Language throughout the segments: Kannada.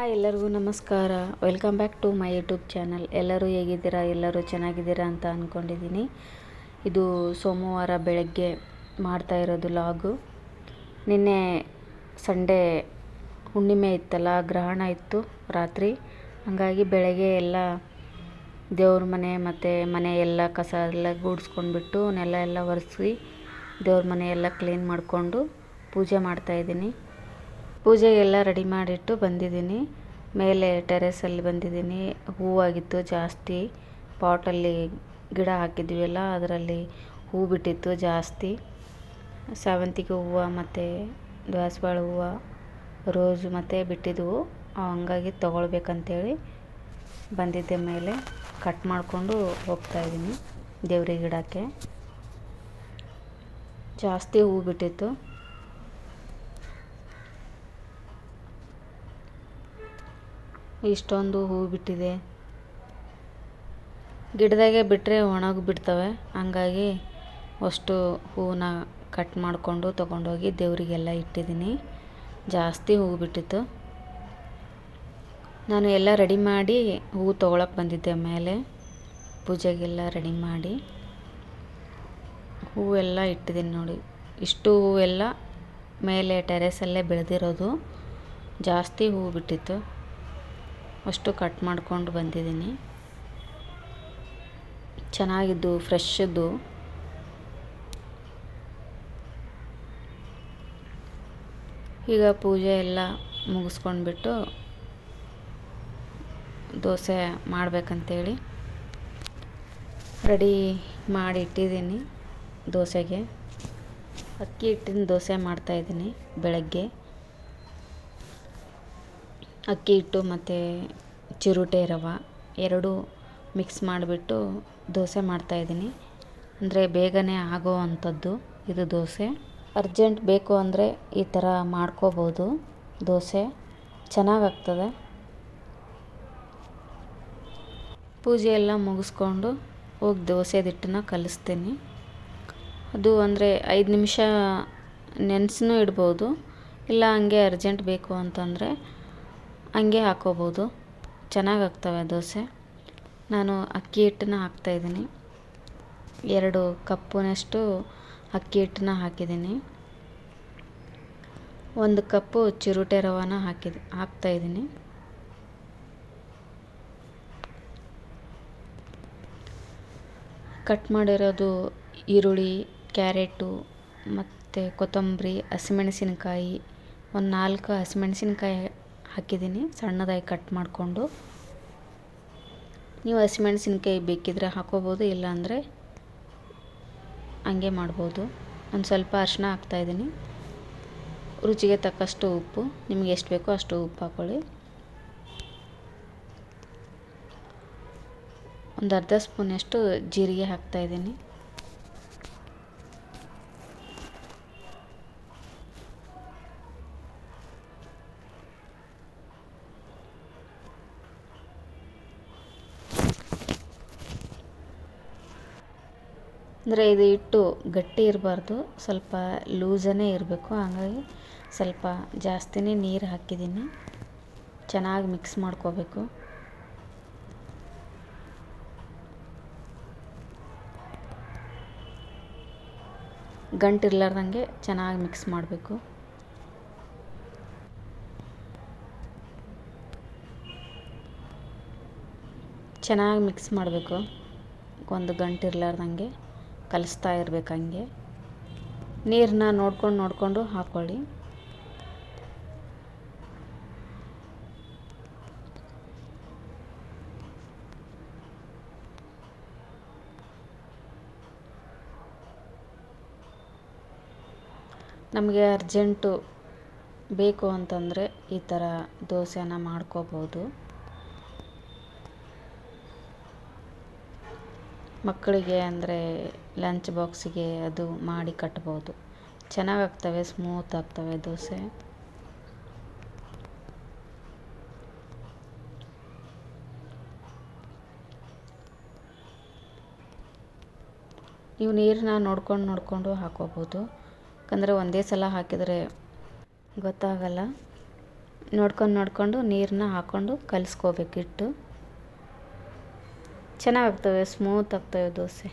ಹಾಯ್ ಎಲ್ಲರಿಗೂ ನಮಸ್ಕಾರ. Welcome back to my YouTube channel ಎಲ್ಲರೂ ಹೇಗಿದ್ದೀರಾ? ಎಲ್ಲರೂ ಚೆನ್ನಾಗಿದ್ದೀರಾ ಅಂತ ಅಂದ್ಕೊಂಡಿದ್ದೀನಿ ಇದು ಸೋಮವಾರ ಬೆಳಗ್ಗೆ ಮಾಡ್ತಾ ಇರೋದು ಲಾಗು. ನಿನ್ನೆ ಸಂಡೇ ಹುಣ್ಣಿಮೆ ಇತ್ತಲ್ಲ, ಗ್ರಹಣ ಇತ್ತು ರಾತ್ರಿ. ಹಾಗಾಗಿ ಬೆಳಗ್ಗೆ ಎಲ್ಲ ದೇವ್ರ ಮನೆ ಮತ್ತು ಮನೆ ಎಲ್ಲ ಕಸ ಎಲ್ಲ ಗೂಡಿಸ್ಕೊಂಡ್ಬಿಟ್ಟು ನೆಲ ಎಲ್ಲ ಒರೆಸಿ ದೇವ್ರ ಮನೆ ಎಲ್ಲ ಕ್ಲೀನ್ ಮಾಡಿಕೊಂಡು ಪೂಜೆ ಮಾಡ್ತಾಯಿದ್ದೀನಿ ಪೂಜೆಗೆಲ್ಲ ರೆಡಿ ಮಾಡಿಟ್ಟು ಬಂದಿದ್ದೀನಿ. ಮೇಲೆ ಟೆರೆಸಲ್ಲಿ ಬಂದಿದ್ದೀನಿ. ಹೂವಾಗಿತ್ತು ಜಾಸ್ತಿ. ಪಾಟಲ್ಲಿ ಗಿಡ ಹಾಕಿದ್ವಿ ಅದರಲ್ಲಿ ಹೂ ಬಿಟ್ಟಿತ್ತು ಜಾಸ್ತಿ. ಸೇವಂತಿಗೆ ಹೂವು ಮತ್ತು ದಾಸವಾಳ ಹೂವು ರೋಜು ಮತ್ತು ಬಿಟ್ಟಿದ್ದವು ಹಂಗಾಗಿ ತೊಗೊಳ್ಬೇಕಂತೇಳಿ ಬಂದಿದ್ದೆ ಮೇಲೆ. ಕಟ್ ಮಾಡಿಕೊಂಡು ಹೋಗ್ತಾಯಿದ್ದೀನಿ ದೇವ್ರಿಗೆ ಗಿಡಕ್ಕೆ ಜಾಸ್ತಿ ಹೂ ಬಿಟ್ಟಿತ್ತು. ಇಷ್ಟೊಂದು ಹೂ ಬಿಟ್ಟಿದೆ. ಗಿಡದಾಗೆ ಬಿಟ್ಟರೆ ಒಣಗಿ ಬಿಡ್ತವೆ. ಹಂಗಾಗಿ ಅಷ್ಟು ಹೂವನ್ನ ಕಟ್ ಮಾಡಿಕೊಂಡು ತೊಗೊಂಡೋಗಿ ದೇವರಿಗೆಲ್ಲ ಇಟ್ಟಿದ್ದೀನಿ. ಜಾಸ್ತಿ ಹೂ ಬಿಟ್ಟಿತ್ತು. ನಾನು ಎಲ್ಲ ರೆಡಿ ಮಾಡಿ ಹೂ ತೊಗೊಳಕ್ಕೆ ಬಂದಿದ್ದೆ ಮೇಲೆ. ಪೂಜೆಗೆಲ್ಲ ರೆಡಿ ಮಾಡಿ. ಹೂವೆಲ್ಲ ಇಟ್ಟಿದ್ದೀನಿ ನೋಡಿ. ಇಷ್ಟು ಹೂವೆಲ್ಲ ಮೇಲೆ ಟೆರೆಸಲ್ಲೇ ಬೆಳೆದಿರೋದು. ಜಾಸ್ತಿ ಹೂ ಬಿಟ್ಟಿತ್ತು. ಅಷ್ಟು ಕಟ್ ಮಾಡ್ಕೊಂಡು ಬಂದಿದ್ದೀನಿ. ಚೆನ್ನಾಗಿದ್ದು ಫ್ರೆಶ್ದು ಈಗ ಪೂಜೆ ಎಲ್ಲ ಮುಗಿಸ್ಕೊಂಡ್ಬಿಟ್ಟು ದೋಸೆ ಮಾಡಬೇಕಂತೇಳಿ ರೆಡಿ ಮಾಡಿ ಇಟ್ಟಿದ್ದೀನಿ ದೋಸೆಗೆ. ಅಕ್ಕಿ ಹಿಟ್ಟಿನ ದೋಸೆ ಮಾಡ್ತಾಯಿದ್ದೀನಿ ಬೆಳಗ್ಗೆ. ಅಕ್ಕಿ ಹಿಟ್ಟು ಮತ್ತು ಚಿರುಟೆ ರವೆ ಎರಡೂ ಮಿಕ್ಸ್ ಮಾಡಿಬಿಟ್ಟು ದೋಸೆ ಮಾಡ್ತಾಯಿದ್ದೀನಿ ಅಂದರೆ ಬೇಗನೆ ಆಗೋ ಅಂಥದ್ದು ಇದು ದೋಸೆ. ಅರ್ಜೆಂಟ್ ಬೇಕು ಅಂದರೆ ಈ ಥರ ಮಾಡ್ಕೋಬೋದು. ದೋಸೆ ಚೆನ್ನಾಗಾಗ್ತದೆ ಪೂಜೆ ಎಲ್ಲ ಮುಗಿಸ್ಕೊಂಡು ಹೋಗಿ ದೋಸೆ ಹಿಟ್ಟನ್ನ ಕಲಿಸ್ತೀನಿ. ಅದು ಅಂದರೆ ಐದು ನಿಮಿಷ ನೆನೆಸ್ನೂ ಇಡ್ಬೋದು. ಇಲ್ಲ ಹಂಗೆ ಅರ್ಜೆಂಟ್ ಬೇಕು ಅಂತಂದರೆ ಹಂಗೆ ಹಾಕ್ಕೋಬೋದು ಚೆನ್ನಾಗಾಗ್ತವೆ ದೋಸೆ. ನಾನು ಅಕ್ಕಿ ಹಿಟ್ಟನ್ನ ಹಾಕ್ತಾಯಿದ್ದೀನಿ ಎರಡು ಕಪ್ಪಿನಷ್ಟು ಅಕ್ಕಿ ಹಿಟ್ಟನ್ನ ಹಾಕಿದ್ದೀನಿ. ಒಂದು ಕಪ್ಪು ಚಿರುಟೆ ರವಾನ ಹಾಕಿದ ಹಾಕ್ತಾಯಿದ್ದೀನಿ ಕಟ್ ಮಾಡಿರೋದು ಈರುಳ್ಳಿ, ಕ್ಯಾರೆಟು, ಮತ್ತು ಕೊತ್ತಂಬರಿ, ಹಸಿಮೆಣಸಿನಕಾಯಿ, ಒಂದು ನಾಲ್ಕು ಹಸಿಮೆಣಸಿನ್ಕಾಯಿ ಹಾಕಿದ್ದೀನಿ. ಸಣ್ಣದಾಗಿ ಕಟ್ ಮಾಡಿಕೊಂಡು. ನೀವು ಹಸಿಮೆಣಸಿನ್ಕಾಯಿ ಬೇಕಿದ್ದರೆ ಹಾಕೋಬೋದು, ಇಲ್ಲಾಂದರೆ ಹಂಗೆ ಮಾಡ್ಬೋದು. ಒಂದು ಸ್ವಲ್ಪ ಅರಿಶಿನ ಹಾಕ್ತಾಯಿದ್ದೀನಿ ರುಚಿಗೆ ತಕ್ಕಷ್ಟು ಉಪ್ಪು. ನಿಮಗೆ ಎಷ್ಟು ಬೇಕೋ ಅಷ್ಟು ಉಪ್ಪು ಹಾಕ್ಕೊಳ್ಳಿ ಒಂದು ಅರ್ಧ ಸ್ಪೂನಷ್ಟು ಜೀರಿಗೆ ಹಾಕ್ತಾಯಿದ್ದೀನಿ ಅಂದರೆ ಇದು ಹಿಟ್ಟು ಗಟ್ಟಿ ಇರಬಾರ್ದು. ಸ್ವಲ್ಪ ಲೂಸನೇ ಇರಬೇಕು. ಹಾಗಾಗಿ ಸ್ವಲ್ಪ ಜಾಸ್ತಿನೇ ನೀರು ಹಾಕಿದ್ದೀನಿ. ಚೆನ್ನಾಗಿ ಮಿಕ್ಸ್ ಮಾಡ್ಕೋಬೇಕು. ಗಂಟಿರ್ಲಾರ್ದಂಗೆ ಚೆನ್ನಾಗಿ ಮಿಕ್ಸ್ ಮಾಡಬೇಕು. ಚೆನ್ನಾಗಿ ಮಿಕ್ಸ್ ಮಾಡಬೇಕು. ಒಂದು ಗಂಟು ಇರಲಾರ್ದಂಗೆ ಕಲಿಸ್ತಾ ಇರ್ಬೇಕು ಹಂಗೆ. ನೀರನ್ನ ನೋಡ್ಕೊಂಡು ನೋಡಿಕೊಂಡು ಹಾಕ್ಕೊಳ್ಳಿ ನಮಗೆ ಅರ್ಜೆಂಟು ಬೇಕು ಅಂತಂದರೆ ಈ ಥರ ದೋಸೆನ ಮಾಡ್ಕೋಬೋದು. ಮಕ್ಕಳಿಗೆ ಅಂದರೆ ಲಂಚ್ ಬಾಕ್ಸಿಗೆ ಅದು ಮಾಡಿ ಕಟ್ಬೋದು. ಚೆನ್ನಾಗಾಗ್ತವೆ ಸ್ಮೂತ್ ಆಗ್ತವೆ ದೋಸೆ. ನೀವು ನೀರನ್ನ ನೋಡ್ಕೊಂಡು ನೋಡಿಕೊಂಡು ಹಾಕೋಬೋದು. ಯಾಕಂದರೆ ಒಂದೇ ಸಲ ಹಾಕಿದರೆ ಗೊತ್ತಾಗಲ್ಲ. ನೋಡ್ಕೊಂಡು ನೋಡಿಕೊಂಡು ನೀರನ್ನ ಹಾಕ್ಕೊಂಡು ಕಲಿಸ್ಕೋಬೇಕಿಟ್ಟು. ಚೆನ್ನಾಗಾಗ್ತವೆ ಸ್ಮೂತ್ ಆಗ್ತವೆ ದೋಸೆ.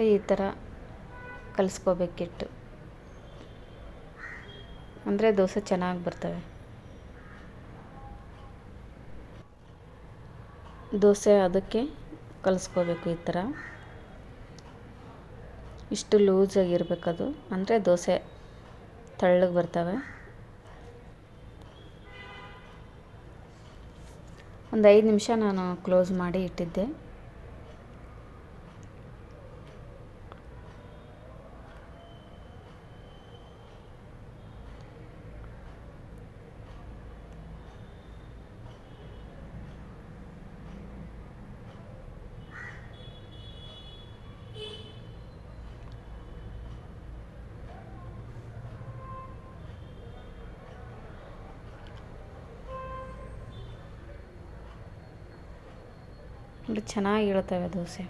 ಈ ಥರ ಕಲಿಸ್ಕೋಬೇಕಿಟ್ಟು. ಅಂದರೆ ದೋಸೆ ಚೆನ್ನಾಗಿ ಬರ್ತವೆ. ದೋಸೆ ಅದಕ್ಕೆ ಕಲಿಸ್ಕೋಬೇಕು ಈ ಥರ. ಇಷ್ಟು ಲೂಸಾಗಿರ್ಬೇಕದು. ಅಂದರೆ ದೋಸೆ ತಳ್ಳಗೆ ಬರ್ತವೆ. ಒಂದು ಐದು ನಿಮಿಷ ನಾನು ಕ್ಲೋಸ್ ಮಾಡಿ ಇಟ್ಟಿದ್ದೆ. ನೋಡಿ ಚೆನ್ನಾಗಿ ಇಳ್ತವೆ ದೋಸೆ.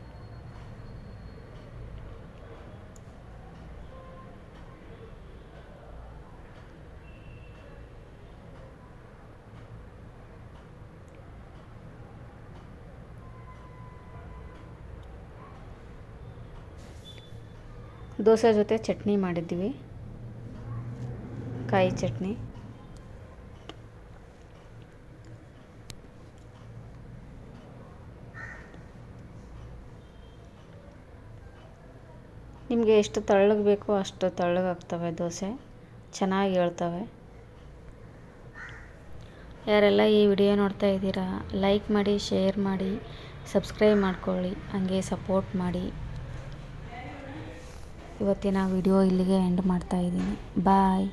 ದೋಸೆ ಜೊತೆ ಚಟ್ನಿ ಮಾಡಿದ್ವಿ ಕಾಯಿ ಚಟ್ನಿ. ನಿಮಗೆ ಎಷ್ಟು ತೆಳ್ಳಗೆ ಬೇಕೋ ಅಷ್ಟು ತೆಳ್ಳಗಾಗ್ತವೆ ದೋಸೆ. ಚೆನ್ನಾಗಿ ಹೇಳ್ತವೆ. ಯಾರೆಲ್ಲ ಈ ವಿಡಿಯೋ ನೋಡ್ತಾ ಇದ್ದೀರಾ, ಲೈಕ್ ಮಾಡಿ, ಶೇರ್ ಮಾಡಿ, ಸಬ್ಸ್ಕ್ರೈಬ್ ಮಾಡ್ಕೊಳ್ಳಿ, ಹಂಗೆ ಸಪೋರ್ಟ್ ಮಾಡಿ. ಇವತ್ತಿನ ವಿಡಿಯೋ ಇಲ್ಲಿಗೆ ಎಂಡ್ ಮಾಡ್ತಾ ಇದ್ದೀನಿ. ಬಾಯ್.